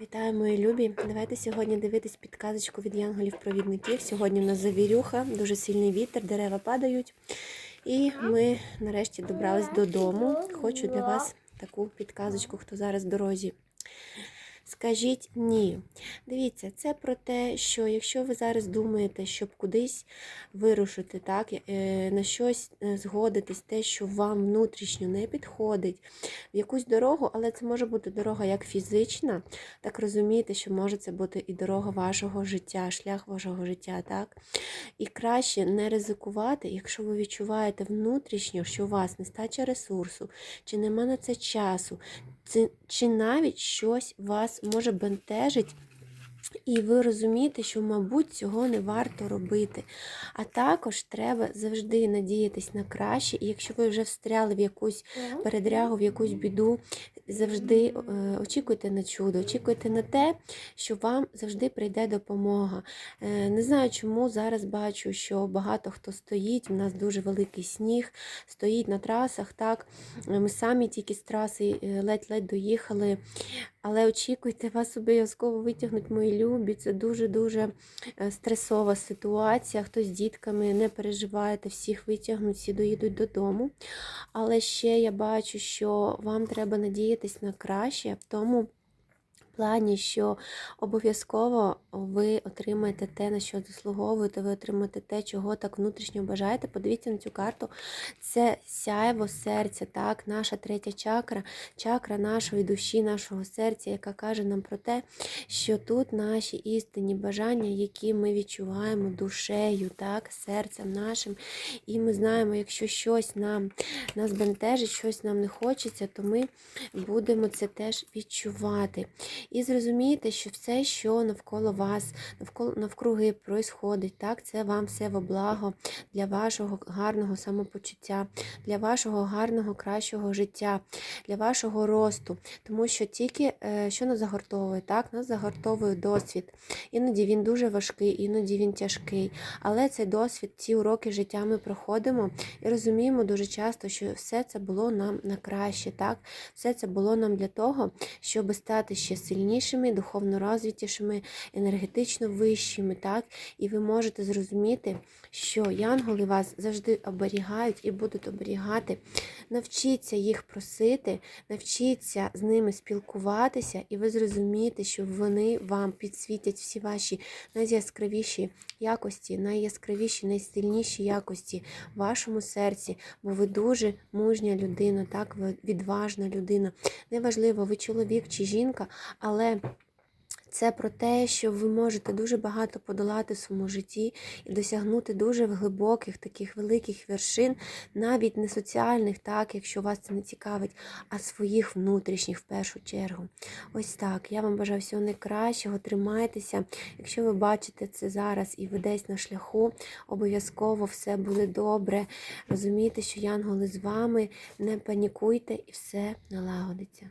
Вітаю, мої любі! Давайте сьогодні дивитись підказочку від янголів-провідників. Сьогодні у нас завірюха, дуже сильний вітер, дерева падають. І ми нарешті добрались додому. Хочу для вас таку підказочку, хто зараз в дорозі. Скажіть ні. Дивіться, це про те, що якщо ви зараз думаєте, щоб кудись вирушити, так, е, на щось е, згодитись, те, що вам внутрішньо не підходить, в якусь дорогу, але це може бути дорога як фізична, так розумієте, що може це бути і дорога вашого життя, шлях вашого життя, так? І краще не ризикувати, якщо ви відчуваєте внутрішньо, що у вас нестача ресурсу, чи нема на це часу, чи, чи навіть щось вас може бентежить. І ви розумієте, що, мабуть, цього не варто робити. А також треба завжди надіятись на краще. І якщо ви вже встряли в якусь передрягу, в якусь біду, завжди е, очікуйте на чудо, очікуйте на те, що вам завжди прийде допомога. Е, не знаю, чому зараз бачу, що багато хто стоїть. У нас дуже великий сніг, стоїть на трасах. Так, ми самі тільки з траси е, ледь-ледь доїхали. Але очікуйте, вас обов'язково витягнуть мої любі. Це дуже-дуже е, стресова ситуація. Хтось з дітками не переживаєте, всіх витягнуть, всі доїдуть додому. Але ще я бачу, що вам треба надіятись на краще в тому. Плані, що обов'язково ви отримаєте те, на що заслуговуєте, ви отримаєте те, чого так внутрішньо бажаєте. Подивіться на цю карту. Це сяйво серця, так, наша третя чакра, чакра нашої душі, нашого серця, яка каже нам про те, що тут наші істинні бажання, які ми відчуваємо душею, так, серцем нашим. І ми знаємо, якщо щось нам нас бентежить, щось нам не хочеться, то ми будемо це теж відчувати. І зрозумієте, що все, що навколо вас, навколо навкруги происходить, так, це вам все во благо для вашого гарного самопочуття, для вашого гарного, кращого життя, для вашого росту. Тому що тільки е, що нас загортовує, так, нас загортовує досвід. Іноді він дуже важкий, іноді він тяжкий. Але цей досвід, ці уроки життя ми проходимо і розуміємо дуже часто, що все це було нам на краще. так, Все це було нам для того, щоб стати ще сильнішими, духовно розвитішими, енергетично вищими. так, І ви можете зрозуміти, що янголи вас завжди оберігають і будуть оберігати. Навчіться їх просити, навчіться з ними спілкуватися, і ви зрозумієте, що вони вам підсвітять всі ваші найяскравіші якості, найяскравіші, найсильніші якості в вашому серці, бо ви дуже мужня людина, так, ви відважна людина. Неважливо, ви чоловік чи жінка, але це про те, що ви можете дуже багато подолати в своєму житті і досягнути дуже глибоких, таких великих вершин, навіть не соціальних, так, якщо вас це не цікавить, а своїх внутрішніх в першу чергу. Ось так. Я вам бажаю всього найкращого, тримайтеся. Якщо ви бачите це зараз і ви десь на шляху, обов'язково все буде добре. Розумійте, що янголи з вами, не панікуйте і все налагодиться.